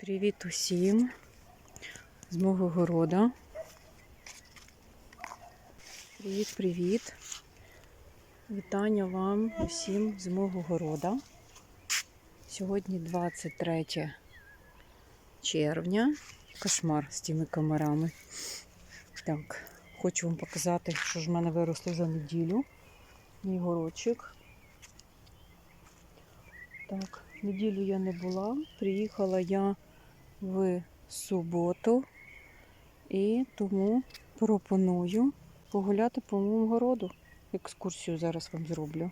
Привіт усім з мого города. Привіт, привіт. Вітання вам усім з мого города. Сьогодні 23 червня. Кошмар з тими комарами. Так, хочу вам показати, що ж в мене виросло за неділю. Мій горочок. Так, неділю я не була. Приїхала я в суботу і тому пропоную погуляти по моєму городу. Екскурсію зараз вам зроблю.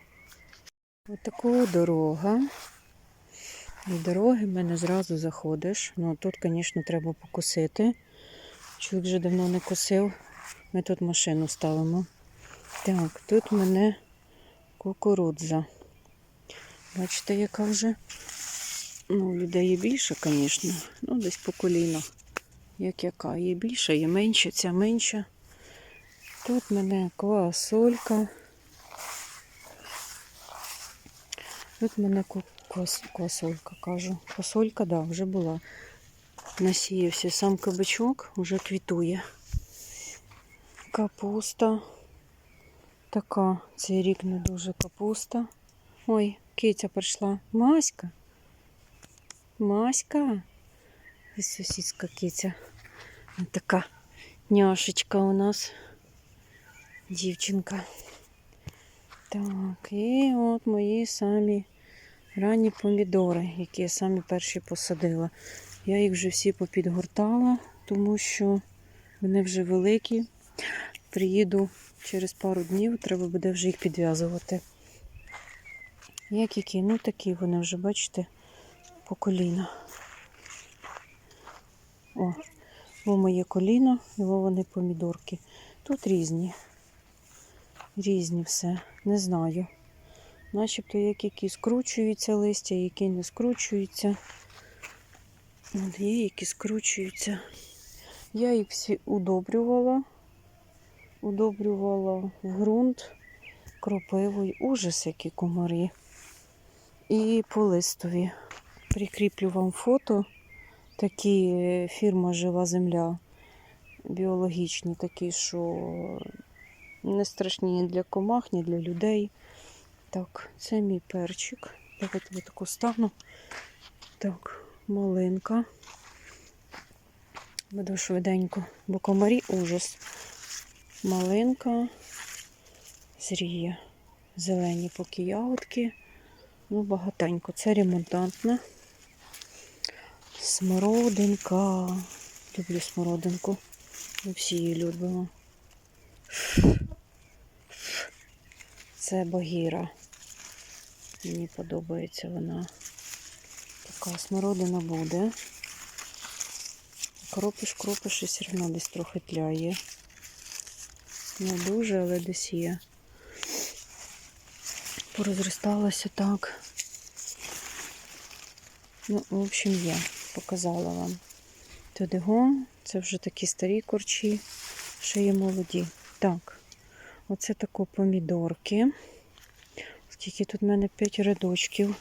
Ось така дорога. І дороги в мене зразу заходиш. Ну тут, звісно, треба покосити. Чоловік вже давно не косив. Ми тут машину ставимо. Так, тут в мене кукурудза. Бачите, яка вже Ну, людей є більше, звісно. Ну, десь по коліно. Як яка. Є більше, є менше, ця менша. Тут мене квасолька. Тут мене квас, квасолька, кажу. Квасолька, да, вже була. Насіявся сам кабачок, вже квітує. Капуста. Така, цей рік не дуже капуста. Ой, киця прийшла. Маська. Маська. І сусідська киця. Така няшечка у нас. Дівчинка. Так, і от мої самі ранні помідори, які я самі перші посадила. Я їх вже всі попідгортала, тому що вони вже великі. Приїду через пару днів, треба буде вже їх підв'язувати. Як які? Ну такі вони вже, бачите, по коліна. О, во моє коліно, і во вони помідорки. Тут різні. Різні все. Не знаю. Начебто як які скручуються листя, які не скручуються. От є, які скручуються. Я їх всі удобрювала. Удобрювала в ґрунт кропивою. Ужас, які комарі. І по листові. Прикріплю вам фото. Такі е, фірма Жива Земля. Біологічні, такі, що не страшні ні для комах, ні для людей. Так, це мій перчик. Давайте я таку стану. Так, малинка. Буду швиденько, бо комарі ужас. Малинка зріє. Зелені поки ягодки. Ну, багатенько. Це ремонтантна. Смородинка. Люблю смородинку. Ми всі її любимо. Це багіра. Мені подобається вона. Така смородина буде. Кропиш, кропиш і все одно десь трохи тляє. Не дуже, але десь є. Порозросталося так. Ну, в общем, є. Показала вам. Туди го, це вже такі старі корчі, ще є молоді. Так, оце тако помідорки. Скільки тут в мене 5 рядочків.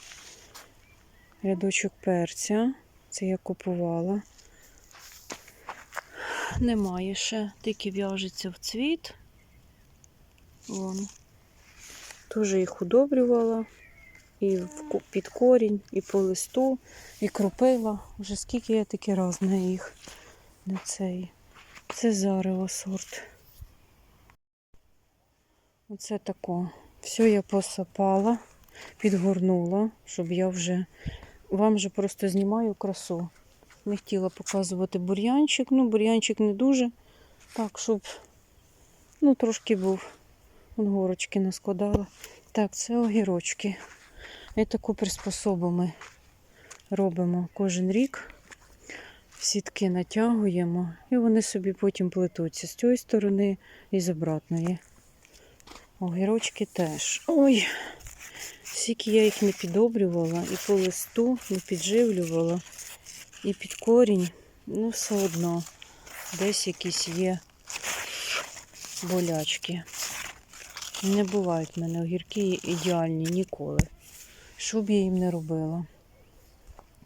Рядочок перця. Це я купувала. Немає ще, тільки в'яжеться в цвіт. Вон. Теж їх удобрювала. І під корінь, і по листу, і кропила. Вже скільки я таки раз на їх. На цей. Це зарево сорт. Оце тако. Все я посапала, підгорнула, щоб я вже. Вам вже просто знімаю красу. Не хотіла показувати бур'янчик. Ну, бур'янчик не дуже. Так, щоб ну, трошки був. Вон горочки наскладала. Так, це огірочки. І таку приспособу ми робимо кожен рік. Сітки натягуємо, і вони собі потім плетуться з цієї сторони і з обратної. Огірочки теж. Ой, скільки я їх не підобрювала, і по листу не підживлювала, і під корінь, ну все одно десь якісь є болячки. Не бувають в мене огірки ідеальні ніколи. Що б я їм не робила.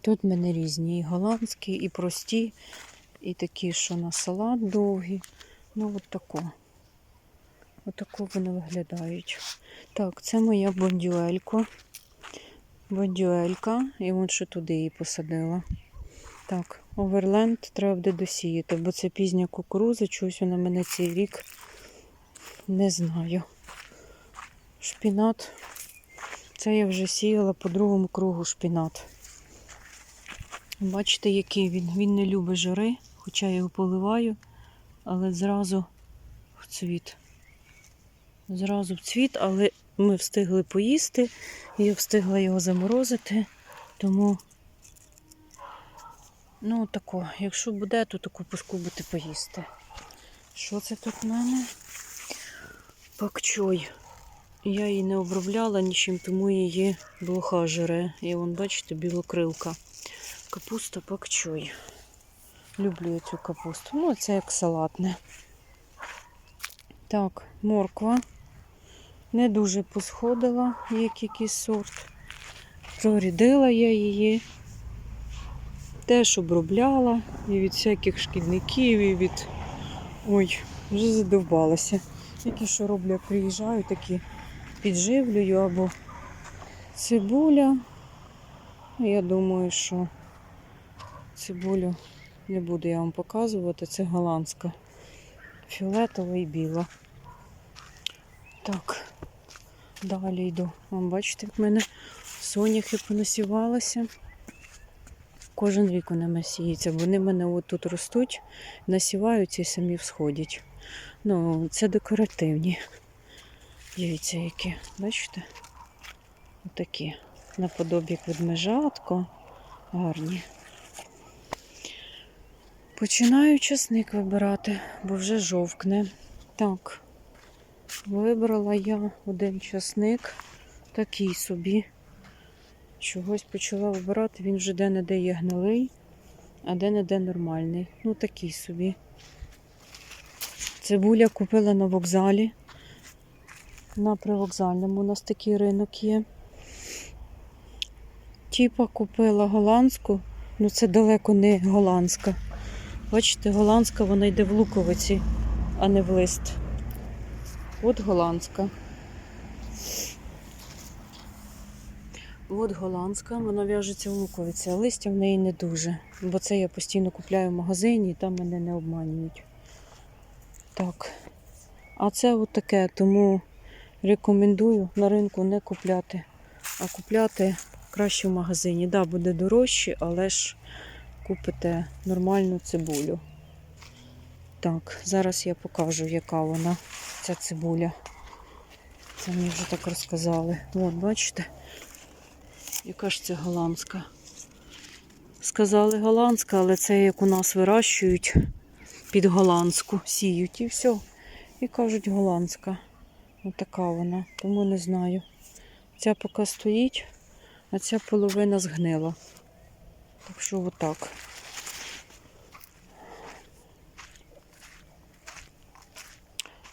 Тут в мене різні і голландські, і прості, і такі, що на салат довгі. Ну, от тако. Отако вони виглядають. Так, це моя бондюелька. Бондюелька. І вон ще туди її посадила. Так, оверленд треба буде досіяти, бо це пізня кукуруза, чогось вона мене цей рік не знаю. Шпінат. Це я вже сіяла по другому кругу шпінат. Бачите, який він. Він не любить жари, хоча я його поливаю, але зразу в цвіт. Зразу в цвіт, але ми встигли поїсти, я встигла його заморозити, тому, ну, тако, якщо буде, то таку поскубити поїсти. Що це тут в мене? Пакчой. Я її не обробляла нічим, тому її блоха жере. І вон, бачите, білокрилка. Капуста пакчой. Люблю цю капусту. Ну, це як салатне. Так, морква. Не дуже посходила, як якийсь сорт. Прорідила я її. Теж обробляла і від всяких шкідників, і від. Ой, вже задовбалася. Які що роблю, як приїжджаю, такі підживлюю або цибуля. Я думаю, що цибулю не буду я вам показувати. Це голландська. Фіолетова і біла. Так, далі йду. Вам бачите, як в мене соняхи понасівалися. Кожен рік мене сіється. Вони в мене от тут ростуть, насіваються і самі всходять. Ну, це декоративні. Дивіться, які, бачите? Отакі. Наподобі ведмежатко. Гарні. Починаю часник вибирати, бо вже жовкне. Так, вибрала я один часник, такий собі. Чогось почала вибирати, він вже де-не-де є гнилий, а де-не-де нормальний. Ну, такий собі. Цибуля купила на вокзалі. На привокзальному у нас такий ринок є. Тіпа купила голландську, ну це далеко не голландська. Бачите, голландська вона йде в луковиці, а не в лист. От голландська. От голландська, вона в'яжеться в луковиці, а листя в неї не дуже. Бо це я постійно купляю в магазині і там мене не обманюють. Так. А це от таке, тому рекомендую на ринку не купляти, а купляти краще в магазині. Да, буде дорожче, але ж купите нормальну цибулю. Так, зараз я покажу, яка вона, ця цибуля. Це мені вже так розказали. От, бачите, яка ж це голландська. Сказали голландська, але це як у нас вирощують під голландську, сіють і все. І кажуть голландська. Отака вона, тому не знаю. Ця поки стоїть, а ця половина згнила. Так що отак.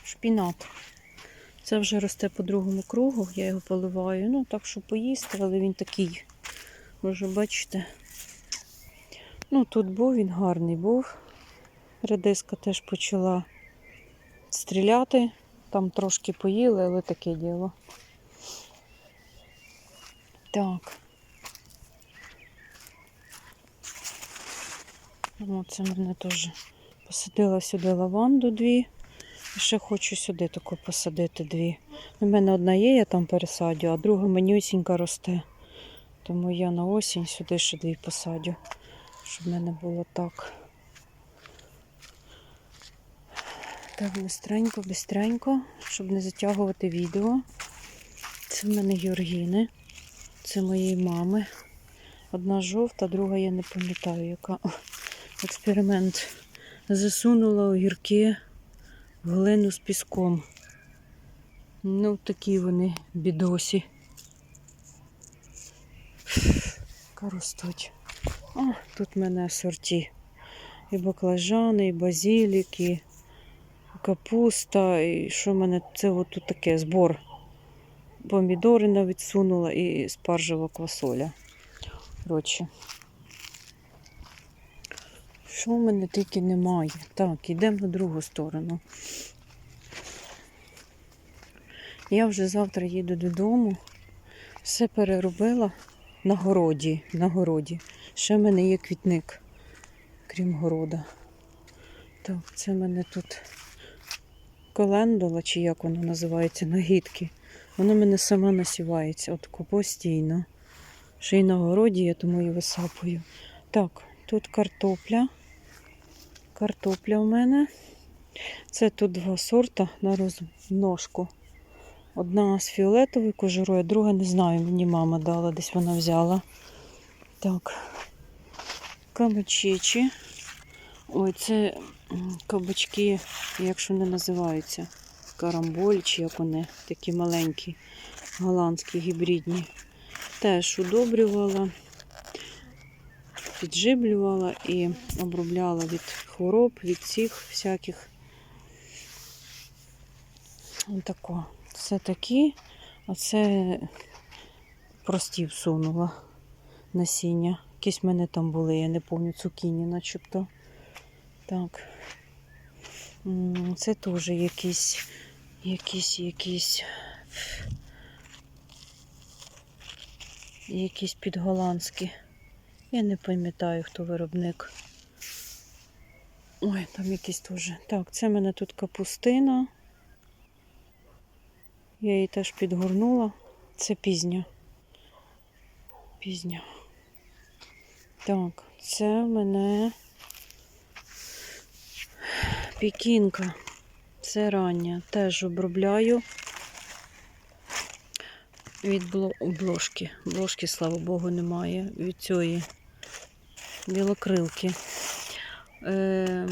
Шпінат. Це вже росте по другому кругу, я його поливаю. Ну, так, що поїсти, але він такий. Вже бачите. Ну, тут був, він гарний був. Редиска теж почала стріляти. Там трошки поїли, але таке діло. Так. Це мене теж посадила сюди лаванду дві. І ще хочу сюди таку посадити дві. У мене одна є, я там пересадю, а друга менюсінька росте. Тому я на осінь сюди ще дві посадю, щоб в мене було так. Так, бистренько, бистренько, щоб не затягувати відео. Це в мене Георгіни. Це моєї мами. Одна жовта, друга я не пам'ятаю, яка експеримент. Засунула огірки в глину з піском. Ну, такі вони бідосі. Яка. О, тут в мене асорті. І баклажани, і базілік, і капуста, і що в мене це от тут таке збор. Помідори навіть сунула і спаржева квасоля. Коротше, Що в мене тільки немає? Так, йдемо на другу сторону. Я вже завтра їду додому. Все переробила на городі. На городі. Ще в мене є квітник, крім города. Так, це в мене тут колендола, чи як воно називається, нагідки. Воно мене сама насівається, от постійно. Ще й на городі я тому і висапую. Так, тут картопля. Картопля в мене. Це тут два сорта на розножку. Одна з фіолетовою кожурою, друга не знаю, мені мама дала, десь вона взяла. Так. Кабачечі. Ой, це кабачки, як ж вони називаються? Карамболь, чи як вони, такі маленькі, голландські, гібридні. Теж удобрювала, підживлювала і обробляла від хвороб, від всіх всяких. Отако. Це такі, а це прості всунула насіння. Якісь в мене там були, я не пам'ятаю, цукіні начебто. Так. Це теж якісь, якісь, якісь, якісь підголландські. Я не пам'ятаю, хто виробник. Ой, там якісь теж. Так, це в мене тут капустина. Я її теж підгорнула. Це пізня. Пізня. Так, це в мене пікінка. Це рання. Теж обробляю від бло- бложки. Бложки, слава Богу, немає. Від цієї білокрилки. Е,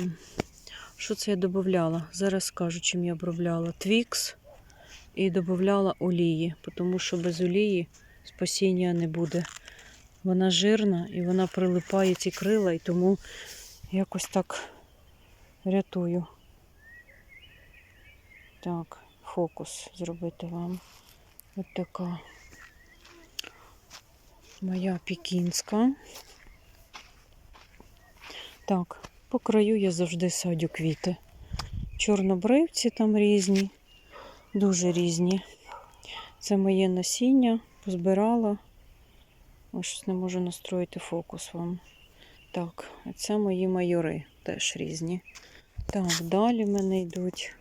що це я додавала? Зараз скажу, чим я обробляла. Твікс і додавала олії, тому що без олії спасіння не буде. Вона жирна і вона прилипає ці крила, і тому якось так рятую. Так, фокус зробити вам. От така моя пікінська. Так, по краю я завжди садю квіти. Чорнобривці там різні, дуже різні. Це моє насіння, позбирала. Ось не можу настроїти фокус вам. Так, це мої майори теж різні. Так, далі в мене йдуть.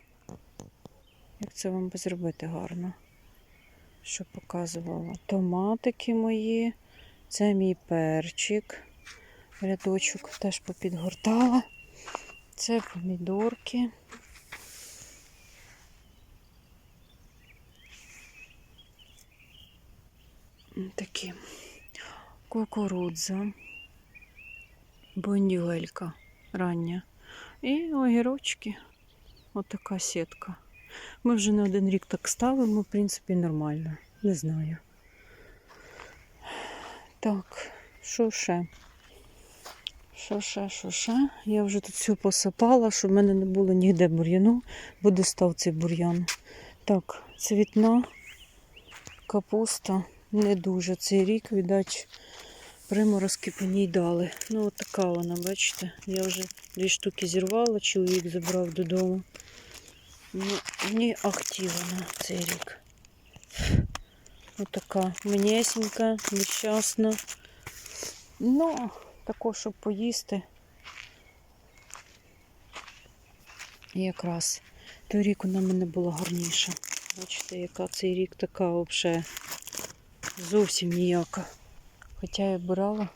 Як це вам би зробити гарно? Що показувала? Томатики мої. Це мій перчик. Рядочок теж попідгортала. Це помідорки. Такі. Кукурудза. Бондюелька рання. І огірочки. Отака сітка. Ми вже не один рік так ставимо, в принципі, нормально. Не знаю. Так, що ще? Що ще, що ще? Я вже тут все посипала, щоб в мене не було ніде бур'яну, бо достав цей бур'ян. Так, цвітна капуста не дуже цей рік, видать, приморозки по ній дали. Ну, от така вона, бачите. Я вже дві штуки зірвала, чоловік забрав додому. Ну, не активна цей рік. Отака манесенька, нещасна. Ну, також, щоб поїсти. Якраз торік вона мене була гарніша. Бачите, яка цей рік така взагалі зовсім ніяка. Хоча я брала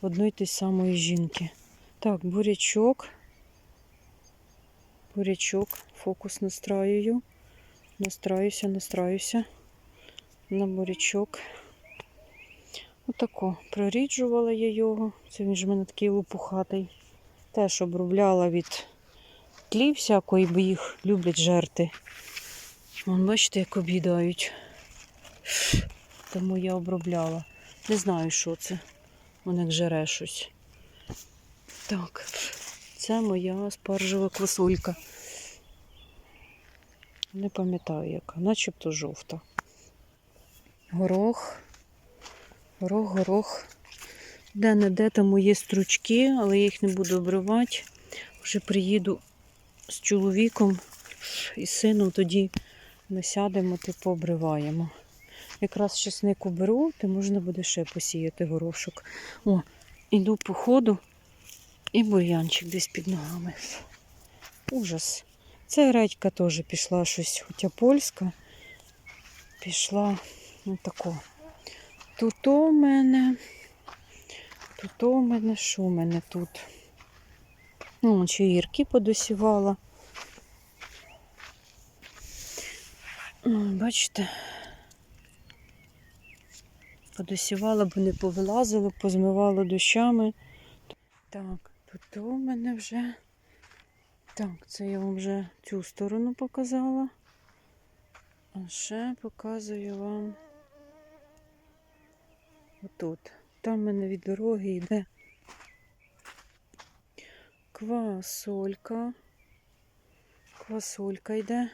в одної й самої жінки. Так, бурячок. Бурячок. Фокус настраюю. Настраюся, настраюся на бурячок. Отако. Проріджувала я його. Це він ж в мене такий лопухатий. Теж обробляла від тлі всякої, бо їх люблять жерти. Вон, бачите, як об'їдають. Тому я обробляла. Не знаю, що це. Воно як жере щось. Так, це моя спаржева квасолька. Не пам'ятаю яка, начебто жовта. Горох. Горох, горох. Де-не-де там є стручки, але я їх не буду обривати. Вже приїду з чоловіком і сином, тоді ми сядемо та пообриваємо. Якраз чесник уберу, то можна буде ще посіяти горошок. О, іду по ходу і бур'янчик десь під ногами. Ужас. Ця редька теж пішла щось, хоча польська. Пішла отако. Тут у мене. Тут у мене, що у мене тут? Ну, ще гірки подосівала. Бачите, подосівала, бо не повилазило, позмивала дощами. Так, тут у мене вже. Так, це я вам вже цю сторону показала. А ще показую вам отут. Там в мене від дороги йде квасолька. Квасолька йде.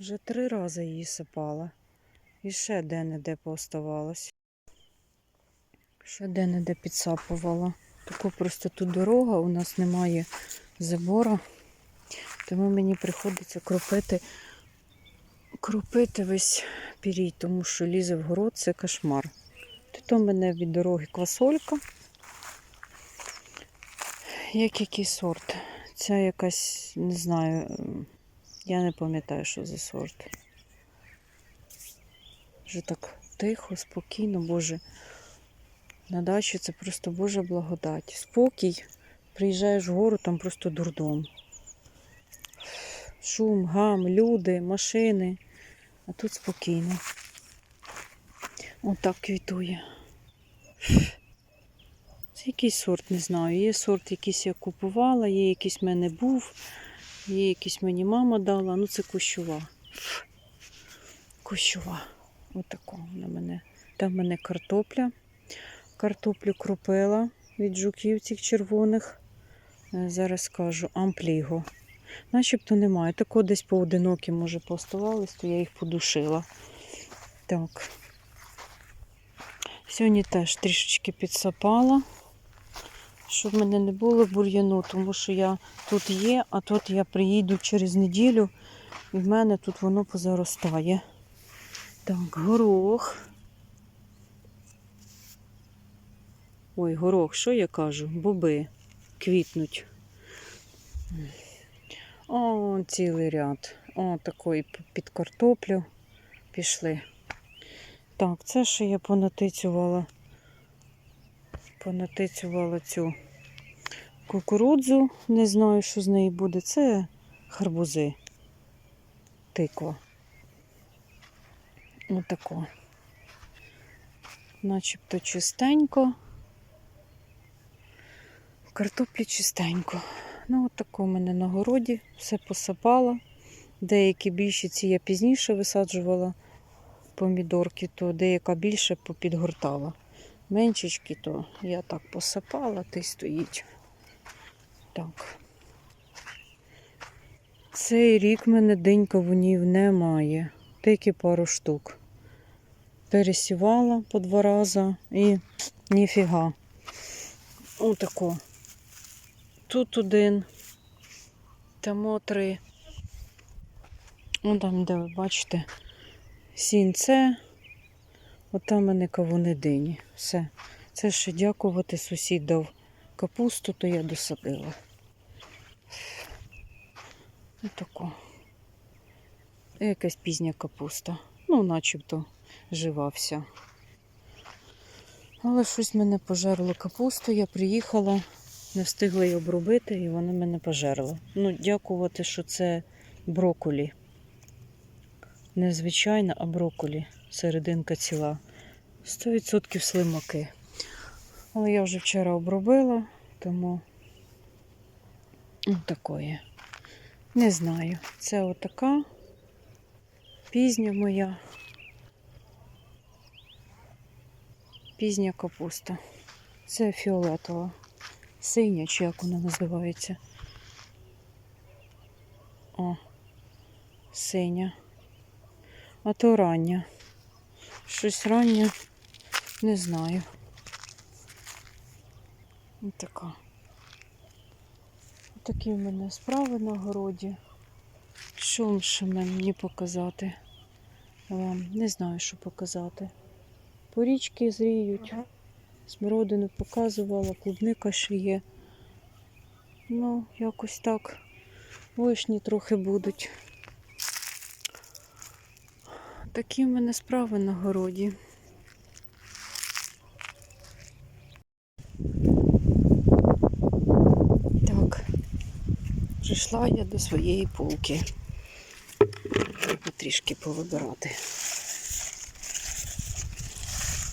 Вже три рази її сипала. І ще де-не-де пооставалось. Ще де-не-де підсапувала. Таку просто тут дорога, у нас немає забора. Тому мені приходиться кропити, кропити весь пірій, тому що лізе в город це кошмар. Тут у мене від дороги квасолька. Як який сорт? Ця якась, не знаю, я не пам'ятаю, що за сорт. Вже так тихо, спокійно, Боже. На дачі це просто Божа благодать. Спокій. Приїжджаєш вгору, там просто дурдом. Шум, гам, люди, машини. А тут спокійно. Отак квітує. Це якийсь сорт, не знаю. Є сорт, якийсь я купувала, є якийсь в мене був, є якийсь мені мама дала. Ну це кущова. Кущова. Отако вона мене. Там в мене картопля. Картоплю кропила від жуків цих червоних. Е, Зараз скажу ампліго. Начебто немає. Тако десь поодинокі, може, пооставались, то я їх подушила. Так. Сьогодні теж трішечки підсапала, щоб в мене не було бур'яну, тому що я тут є, а тут я приїду через неділю, і в мене тут воно позаростає. Так, горох. Ой, горох, що я кажу? Боби квітнуть. О, цілий ряд. О, такий під картоплю пішли. Так, це ще я понатицювала. Понатицювала цю кукурудзу. Не знаю, що з неї буде. Це гарбузи. Тиква. Отако. Начебто чистенько. Картоплі чистенько. Ну, от тако в мене на городі все посипала. Деякі більші ці я пізніше висаджувала помідорки, то деяка більше попідгортала. Меншечки, то я так посипала, та й стоїть. Так. Цей рік мене день кавунів немає. Тільки пару штук. Пересівала по два рази і ніфіга. Отако. Тут один, там три. О, там, де ви бачите, сінце. Отам мене кавуни дині. Все. Це ще дякувати. Сусід дав капусту, то я досадила. Отако. Якась пізня капуста. Ну, начебто жива вся. Але щось мене пожерло капусту. Я приїхала, не встигла її обробити, і вона мене пожерла. Ну, дякувати, що це броколі. Не звичайна, а броколі. Серединка ціла. 100% слимаки. Але я вже вчора обробила, тому такої. Не знаю. Це отака пізня моя. Пізня капуста. Це фіолетова. Синя, чи як вона називається. О, синя. А то рання. Щось раннє, не знаю. Ось така. Такі в мене справи на городі. Що ще мені показати? Вам не знаю, що показати. Порічки зріють. Смородину показувала, клубника ще є. Ну, якось так. Вишні трохи будуть. Такі в мене справи на городі. Так, прийшла я до своєї полки. Трішки повибирати.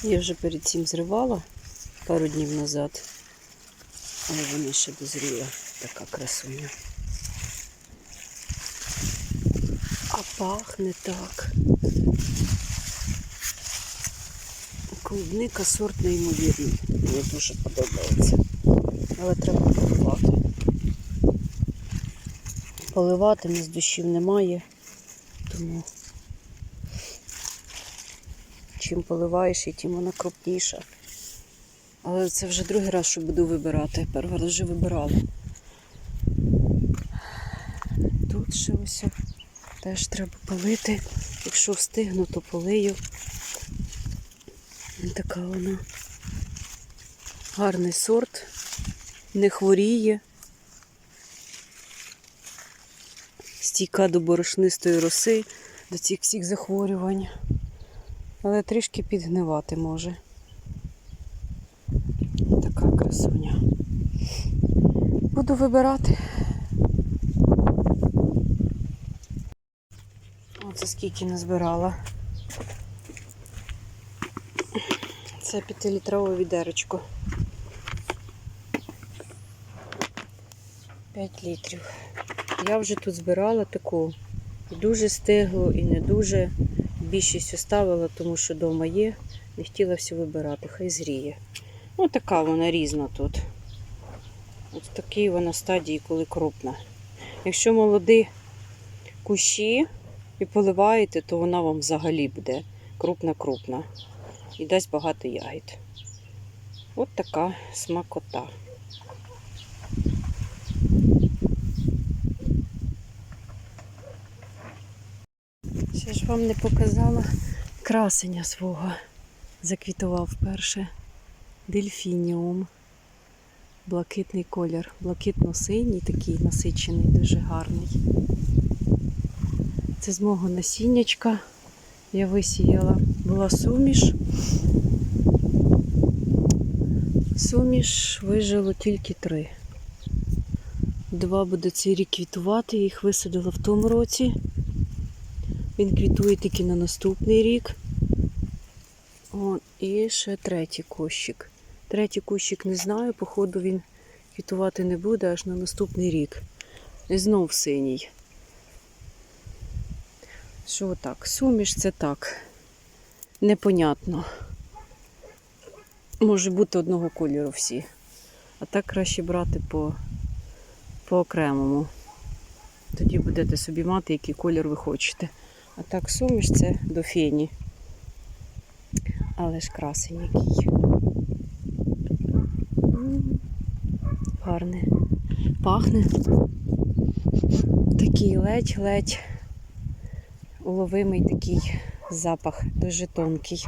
Я вже перед цим зривала пару днів назад, але вони ще дозріла така красуня. А пахне так. Клубника сорт неймовірний. Мені дуже подобається. Але треба поливати. Поливати нас дощів немає, тому чим поливаєш, і тим вона крупніша. Але це вже другий раз, що буду вибирати. Перший раз вже вибирала. Тут ще ось теж треба полити. Якщо встигну, то полию. Така вона. Гарний сорт, не хворіє. Стійка до борошнистої роси, до цих всіх захворювань. Але трішки підгнивати може. Така красуня. Буду вибирати. Оце скільки назбирала. Це п'ятилітрове відеречко. 5 літрів. Я вже тут збирала таку і дуже стиглу, і не дуже. Більшість оставила, тому що вдома є. Не хотіла все вибирати, хай зріє. Ну, така вона різна тут. В такій вона стадії, коли крупна. Якщо молоді кущі і поливаєте, то вона вам взагалі буде крупна-крупна і дасть багато ягід. От така смакота. Ще ж вам не показала красення свого. Заквітував вперше дельфініум. Блакитний колір, блакитно-синій, такий насичений, дуже гарний. Це з мого насіннячка я висіяла. Була суміш. Суміш вижило тільки три. Два буде цей рік квітувати, їх висадила в тому році. Він квітує тільки на наступний рік. О, і ще третій кущик. Третій кущик не знаю, походу він квітувати не буде аж на наступний рік. І знов синій. Що так? Суміш це так. Непонятно. Може бути одного кольору всі. А так краще брати по, по окремому. Тоді будете собі мати, який колір ви хочете. А так суміш це до фені. Але ж красень який. Гарне. Пахне. Такий ледь-ледь уловимий такий запах, дуже тонкий.